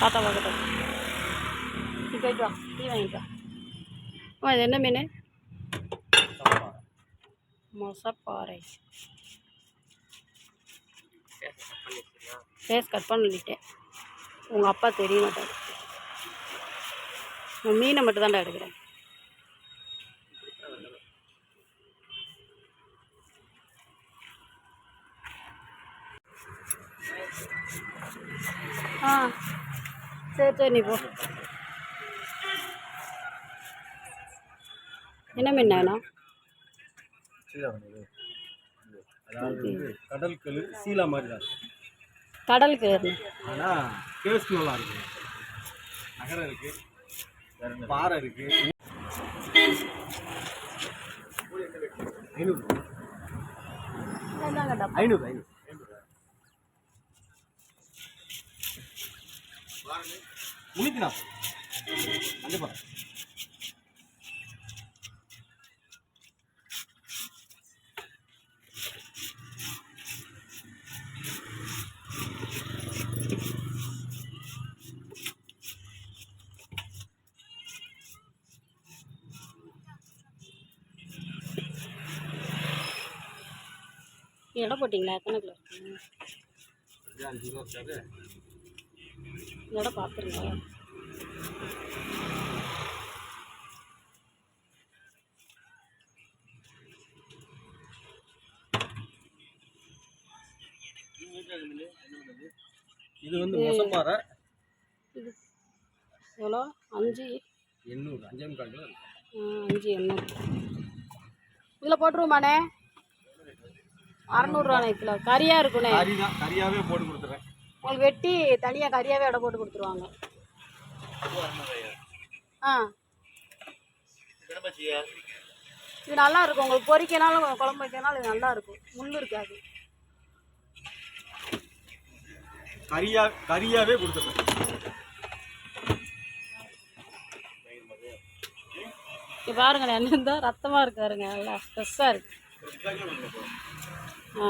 தாத்தா பார்க்கட்டும் நீ போயிட்டு வா. டீ வாங்கிட்டு வா. இது என்ன மீன்? மொசப்பாறை. ஃபேஸ் கட் பண்ணிட்டேன் உங்கள் அப்பா தெரிய மாட்டார். மீனை மட்டும் தான்டா எடுக்கிறேன். ஆ சரி சரி நீ போ. என்ன மீன் வேணும் கடல் கழு சீலா மாதிரி தான் கடலுக்கு ஏறணும் ஆனால் டேஸ்ட் நல்லா இருக்கு. நகரம் இருக்கு. பாறை இருக்கு. ஐநூறு. இந்தாங்கடா ஐநூறு ஐநூறு. முன்னூற்றி நாற்பது கண்டிப்பாக எடை போட்டிங்களா எத்தனை எடை பார்த்துருங்க இது வந்து மொசப்பாறை. இது எவ்வளோ? அஞ்சு. எண்ணூறு. அஞ்சே முக்கால் கிலோ அஞ்சு எண்ணூறு. இதில் போட்டுருவோமாண்ணே அறநூறுவாண்ணே கிலோ. கறியாக இருக்குண்ணே. கறி தான் கறியாகவே போட்டு கொடுத்துறேன். உங்களுக்கு வெட்டி தனியாக கறியாகவே எடை போட்டு கொடுத்துருவாங்க. ஆ. இது நல்லா இருக்கும். உங்களுக்கு பொரிக்கனாலும் குழம்பு வைக்கனாலும் இது நல்லா இருக்கும். முள் இருக்காது. கறியா கறியாகவே கொடுத்துறேன் இங்கே பாருங்க என்ன தான் ரத்தமாக இருக்காருங்க நல்லா ஃப்ரெஷ்ஷாக இருக்கு. ஆ.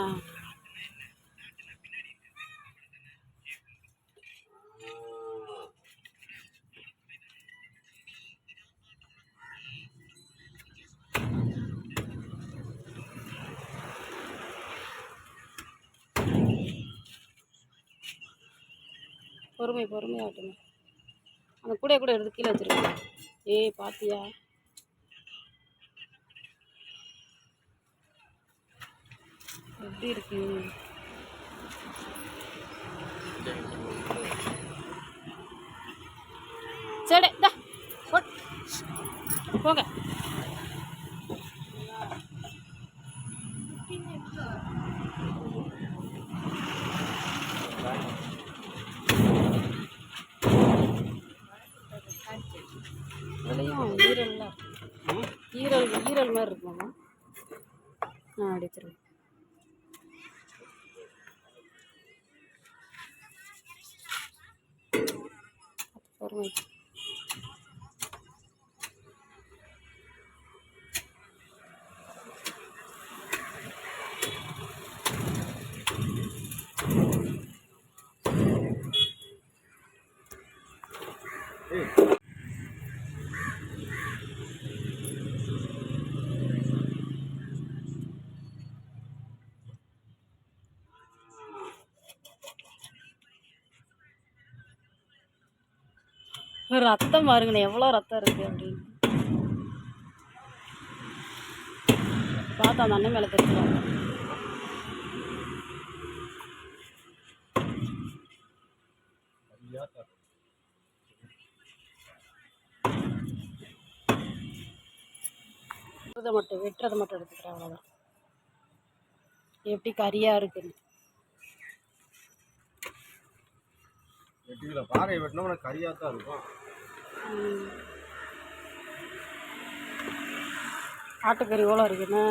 பொறுமை பொறுமையாகட்டுங்க அந்த கூடைய கூட எடுத்து கீழே வச்சுருக்கேன். ஏய் பாத்தியா? எப்படி இருக்கு? சரி போங்க. ஈரல் ஈரல் மாதிரி இருக்குமாம்மா? நான் அடிச்சிருவேன் பொறுமை ரத்தம் பாருங்கண்ணே எவ்வளோ ரத்தம் இருக்கு அப்படின்னு. பார்த்தா அந்த அண்ணன் மேலே தெரிஞ்சுவாங்க வெட்டுறதை மட்டும் வெட்டுறதை மட்டும் எடுத்துக்கிறேன் அவ்வளோதான் எப்படி கறியாக இருக்குன்னு. பாறை வெட்டினா உனக்கு கறியாக தான் இருக்கும். ஆட்டுக்கறி எவ்வளோ இருக்குண்ணே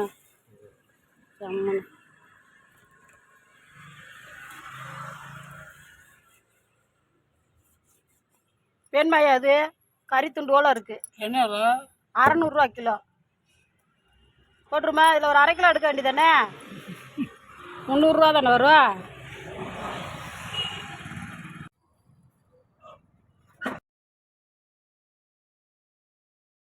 வேணுமாயா அது? கறி துண்டு எவ்வளோ இருக்குது என்ன அறநூறுவா கிலோ. போட்டுருமா இதில் ஒரு அரை கிலோ எடுக்க வேண்டியதானே? முந்நூறுரூவா தானே வருவா